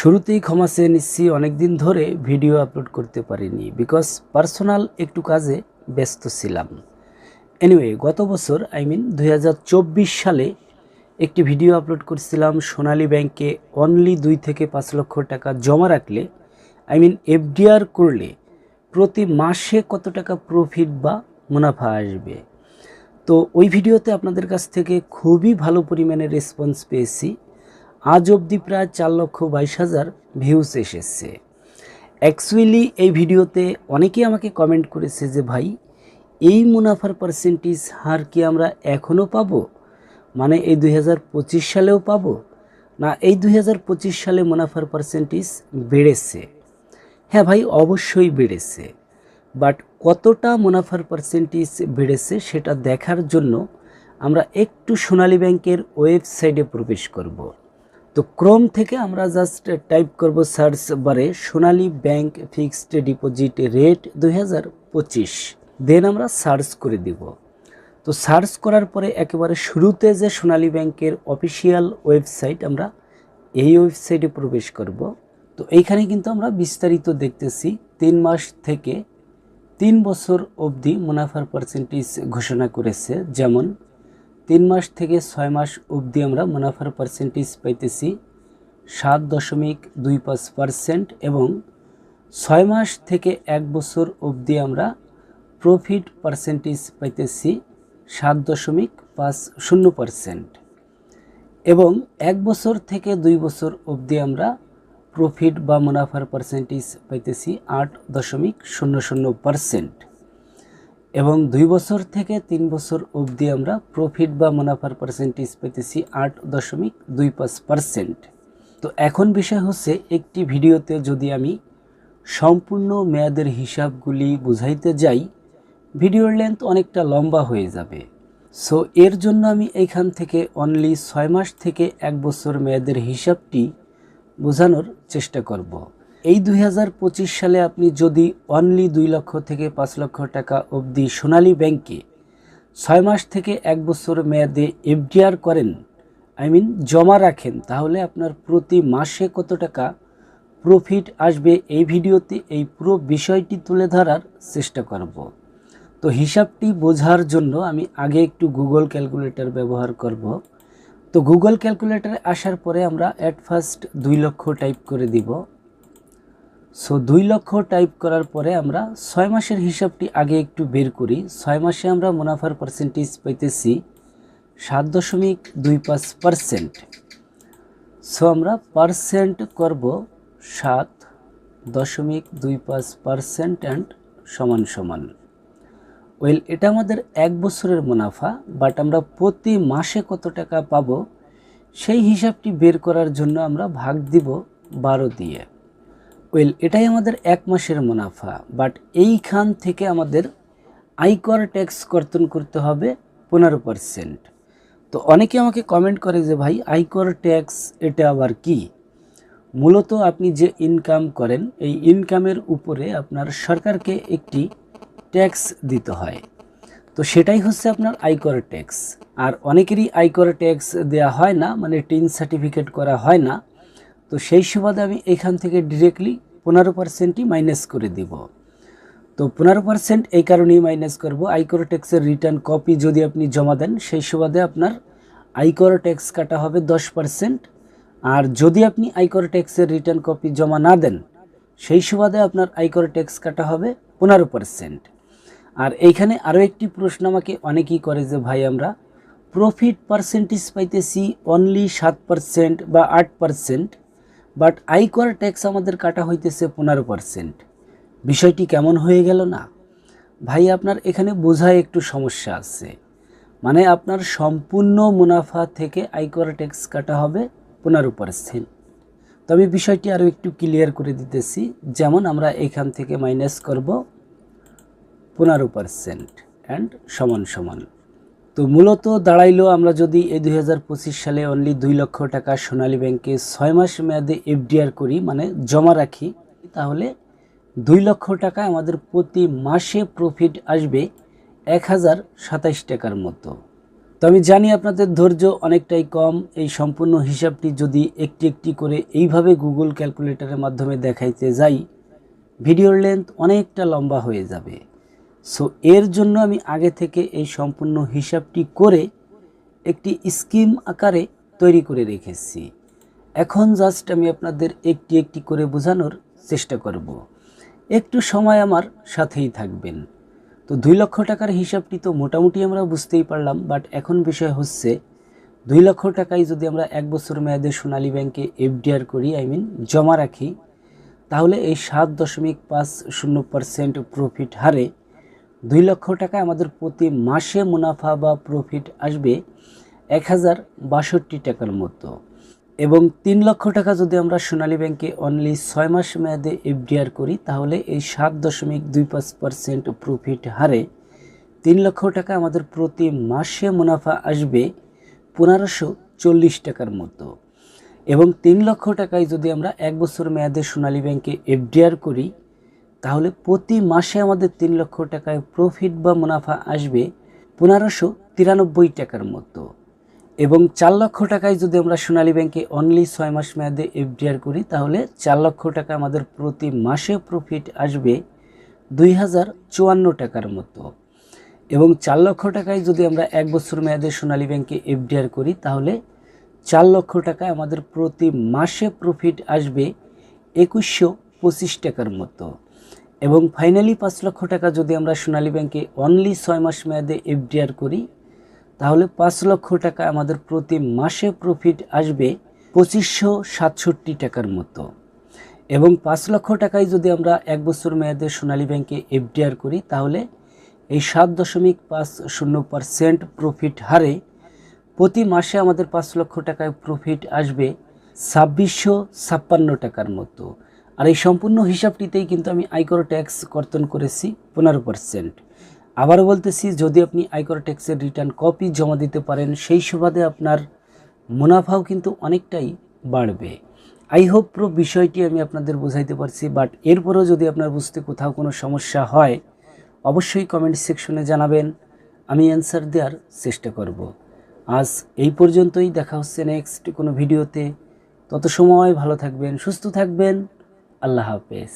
শুরুতেই ক্ষমা চেয়ে নিচ্ছি, অনেকদিন ধরে ভিডিও আপলোড করতে পারিনি বিকজ পার্সোনাল একটু কাজে ব্যস্ত ছিলাম। এনিওয়ে গত বছর আই মিন দু হাজার চব্বিশ সালে একটি ভিডিও আপলোড করেছিলাম, সোনালী ব্যাংকে অনলি দুই থেকে পাঁচ লক্ষ টাকা জমা রাখলে আই মিন এফডিআর করলে প্রতি মাসে কত টাকা প্রফিট বা মুনাফা আসবে? তো ওই ভিডিওতে আপনাদের কাছ থেকে খুবই ভালো পরিমাণে রেসপন্স পেয়েছি। আজ অবধি প্রায় চার লক্ষ বাইশ হাজার ভিউস এসেছে। অ্যাকচুয়ালি এই ভিডিওতে অনেকেই আমাকে কমেন্ট করেছে যে, ভাই, এই মুনাফার পার্সেন্টেজ হার কি আমরা এখনও পাবো? মানে এই দু হাজার পঁচিশ সালেও পাবো? না, এই দু হাজার পঁচিশ সালে মুনাফার পার্সেন্টেজ বেড়েছে? হ্যাঁ ভাই, অবশ্যই বেড়েছে। বাট কতটা মুনাফার পার্সেন্টেজ বেড়েছে সেটা দেখার জন্য আমরা একটু সোনালী ব্যাংকের ওয়েবসাইটে প্রবেশ করব। তো ক্রোম থেকে আমরা জাস্ট টাইপ করব সার্চ বারে Sonali bank fixed deposit rate দু হাজার পঁচিশ। দেন আমরা সার্চ করে দিব। তো সার্চ করার পরে একেবারে শুরুতে যে সোনালী ব্যাংকের অফিসিয়াল ওয়েবসাইট আমরা এই ওয়েবসাইটে প্রবেশ করব। তো এইখানে কিন্তু আমরা বিস্তারিত দেখতেছি তিন মাস থেকে তিন বছর অবধি মুনাফার পার্সেন্টেজ ঘোষণা করেছে। যেমন তিন মাস থেকে ছয় মাস অবধি আমরা মুনাফার পার্সেন্টেজ পাইতেছি সাত দশমিক দুই পাঁচ পার্সেন্ট এবং ছয় মাস থেকে এক বছর অবধি আমরা প্রফিট পার্সেন্টেজ পাইতেছি সাত দশমিক পাঁচ শূন্য পার্সেন্ট এবং এক বছর থেকে দুই বছর অবধি আমরা প্রফিট বা মুনাফার পার্সেন্টেজ পাইতেছি আট দশমিক শূন্য শূন্য পার্সেন্ট এবং দুই বছর থেকে তিন বছর অবধি আমরা প্রফিট বা মুনাফার পার্সেন্টেজ পেতেছি আট দশমিক দুই পাঁচ পার্সেন্ট তো এখন বিষয় হচ্ছে, একটি ভিডিওতে যদি আমি সম্পূর্ণ মেয়াদের হিসাবগুলি বুঝাইতে যাই, ভিডিওর লেন্থ অনেকটা লম্বা হয়ে যাবে। সো এর জন্য আমি এইখান থেকে অনলি ছয় মাস থেকে এক বছর মেয়াদের হিসাবটি বোঝানোর চেষ্টা করব। এই দু হাজার পঁচিশ সালে আপনি যদি অনলি দুই লক্ষ থেকে পাঁচ লক্ষ টাকা অবধি সোনালী ব্যাংকে ছয় মাস থেকে এক বছর মেয়াদে এফডিআর করেন আই মিন জমা রাখেন, তাহলে আপনার প্রতি মাসে কত টাকা প্রফিট আসবে এই ভিডিওতে এই পুরো বিষয়টি তুলে ধরার চেষ্টা করব। তো হিসাবটি বোঝার জন্য আমি আগে একটু গুগল ক্যালকুলেটর ব্যবহার করব। তো গুগল ক্যালকুলেটরে আসার পরে আমরা অ্যাট ফার্স্ট দুই লক্ষ টাইপ করে দিব। সো দুই লক্ষ টাইপ করার পরে আমরা ছয় মাসের হিসাবটি আগে একটু বের করি। ছয় মাসে আমরা মুনাফার পার্সেন্টেজ পাইতেছি সাত দশমিক দুই পাঁচ পার্সেন্ট সো আমরা পার্সেন্ট করব সাত দশমিক দুই পাঁচ পার্সেন্ট অ্যান্ড সমান সমান। ওয়েল এটা আমাদের এক বছরের মুনাফা বাট আমরা প্রতি মাসে কত টাকা পাবো সেই হিসাবটি বের করার জন্য আমরা ভাগ দিব বারো দিয়ে। ওয়েল এটাই আমাদের এক মাসের মুনাফা বাট এইখান থেকে আমাদের আয়কর ট্যাক্স কর্তন করতে হবে পনেরো পারসেন্ট তো অনেকে আমাকে কমেন্ট করে যে, ভাই, আয়কর ট্যাক্স এটা আবার কি? মূলত আপনি যে ইনকাম করেন, এই ইনকামের উপরে আপনার সরকারকে একটি ট্যাক্স দিতে হয়। তো সেটাই হচ্ছে আপনার আয়কর ট্যাক্স আর অনেকেরই আয়কর ট্যাক্স দেওয়া হয় না মানে টিন সার্টিফিকেট করা হয় না। তো সেই সুবাদে আমি এখান থেকে ডিরেক্টলি পনেরো পার্সেন্টই মাইনাস করে দিব। তো পনেরো পার্সেন্ট এই কারণেই মাইনাস করব। আয়কর ট্যাক্সের রিটার্ন কপি যদি আপনি জমা দেন, সেই সুবাদে আপনার আয়কর ট্যাক্স কাটা হবে দশ পার্সেন্ট। আর যদি আপনি আয়কর ট্যাক্সের রিটার্ন কপি জমা না দেন, সেই সুবাদে আপনার আয়কর ট্যাক্স কাটা হবে পনেরো পার্সেন্ট। আর এইখানে আরও একটি প্রশ্ন আমাকে অনেকেই করে যে, ভাই, আমরা প্রফিট পার্সেন্টেজ পাইতেছি অনলি সাত পার্সেন্ট বা আট পার্সেন্ট। বাট আয়কর ট্যাক্স আমাদের কাটা হইতেছে পনেরো পার্সেন্ট বিষয়টি কেমন হয়ে গেল না? ভাই, আপনার এখানে বোঝায় একটু সমস্যা আছে। মানে আপনার সম্পূর্ণ মুনাফা থেকে আয়কর ট্যাক্স কাটা হবে পনেরো পার্সেন্ট তো আমি বিষয়টি আরও একটু ক্লিয়ার করে দিতেছি, যেমন আমরা এখান থেকে মাইনাস করব পনেরো পার্সেন্ট অ্যান্ড সমান সমান। তো মূলত দাঁড়াইলো আমরা যদি এই দু হাজার পঁচিশ সালে অনলি দুই লক্ষ টাকা সোনালী ব্যাংকে ছয় মাস মেয়াদে এফডিআর করি মানে জমা রাখি, তাহলে দুই লক্ষ টাকা আমাদের প্রতি মাসে প্রফিট আসবে এক হাজার সাতাইশ টাকার মতো। তো আমি জানি আপনাদের ধৈর্য অনেকটাই কম, এই সম্পূর্ণ হিসাবটি যদি একটি একটি করে এইভাবে গুগল ক্যালকুলেটরের মাধ্যমে দেখাইতে যাই, ভিডিওর লেন্থ অনেকটা লম্বা হয়ে যাবে। সো এর জন্য আমি আগে থেকে এই সম্পূর্ণ হিসাবটি করে একটি স্কিম আকারে তৈরি করে রেখেছি। এখন জাস্ট আমি আপনাদের একটি একটি করে বোঝানোর চেষ্টা করব। একটু সময় আমার সাথেই থাকবেন। তো, দুই লক্ষ টাকার হিসাবটি তো মোটামুটি আমরা বুঝতেই পারলাম বাট এখন বিষয় হচ্ছে দুই লক্ষ টাকায় যদি আমরা এক বছর মেয়াদে সোনালী ব্যাংকে এফডিআর করি আই মিন জমা রাখি, তাহলে এই সাত দশমিক পাঁচ শূন্য পার্সেন্ট প্রফিট হারে দুই লক্ষ টাকা আমাদের প্রতি মাসে মুনাফা বা প্রফিট আসবে এক হাজার বাষট্টি টাকার মতো। এবং তিন লক্ষ টাকা যদি আমরা সোনালী ব্যাংকে অনলি ছয় মাস মেয়াদে এফডিআর করি, তাহলে এই সাত দশমিক দুই পাঁচ পার্সেন্ট প্রফিট হারে তিন লক্ষ টাকা আমাদের প্রতি মাসে মুনাফা আসবে পনেরোশো চল্লিশ টাকার মতো। এবং তিন লক্ষ টাকায় যদি আমরা এক বছর মেয়াদে সোনালী ব্যাংকে এফডিআর করি তাহলে প্রতি মাসে আমাদের তিন লক্ষ টাকায় প্রফিট বা মুনাফা আসবে পনেরোশো তিরানব্বই টাকার মতো। এবং চার লক্ষ টাকায় যদি আমরা সোনালী ব্যাংকে অনলি ছয় মাস মেয়াদে এফডিআর করি, তাহলে চার লক্ষ টাকা আমাদের প্রতি মাসে প্রফিট আসবে দুই হাজার চুয়ান্ন টাকার মতো। এবং চার লক্ষ টাকায় যদি আমরা এক বছর মেয়াদে সোনালী ব্যাংকে এফডিআর করি, তাহলে চার লক্ষ টাকায় আমাদের প্রতি মাসে প্রফিট আসবে একুশশো পঁচিশ টাকার মতো। এবং ফাইনালি পাঁচ লক্ষ টাকা যদি আমরা সোনালী ব্যাংকে অনলি ছয় মাস মেয়াদে এফডিআর করি, তাহলে পাঁচ লক্ষ টাকা আমাদের প্রতি মাসে প্রফিট আসবে পঁচিশশো সাতষট্টি টাকার মতো। এবং পাঁচ লক্ষ টাকায় যদি আমরা এক বছর মেয়াদে সোনালী ব্যাংকে এফডিআর করি, তাহলে এই সাত দশমিক পাঁচ শূন্য পারসেন্ট প্রফিট হারে প্রতি মাসে আমাদের পাঁচ লক্ষ টাকায় প্রফিট আসবে ছাব্বিশশো ছাপ্পান্ন টাকার মতো। আর এই সম্পূর্ণ হিসাবটিতেই কিন্তু আমি আয়কর ট্যাক্স কর্তন করেছি পনেরো পার্সেন্ট আবারও বলতেছি, যদি আপনি আয়কর ট্যাক্সের রিটার্ন কপি জমা দিতে পারেন, সেই সুবাদে আপনার মুনাফাও কিন্তু অনেকটাই বাড়বে। আই হোপ প্রো বিষয়টি আমি আপনাদের বোঝাইতে পারছি, বাট এরপরেও যদি আপনার বুঝতে কোথাও কোনো সমস্যা হয়, অবশ্যই কমেন্ট সেকশনে জানাবেন, আমি অ্যান্সার দেওয়ার চেষ্টা করব। আজ এই পর্যন্তই, দেখা হচ্ছে নেক্সট কোনো ভিডিওতে। তত সময় ভালো থাকবেন, সুস্থ থাকবেন। আল্লাহ হাফেজ।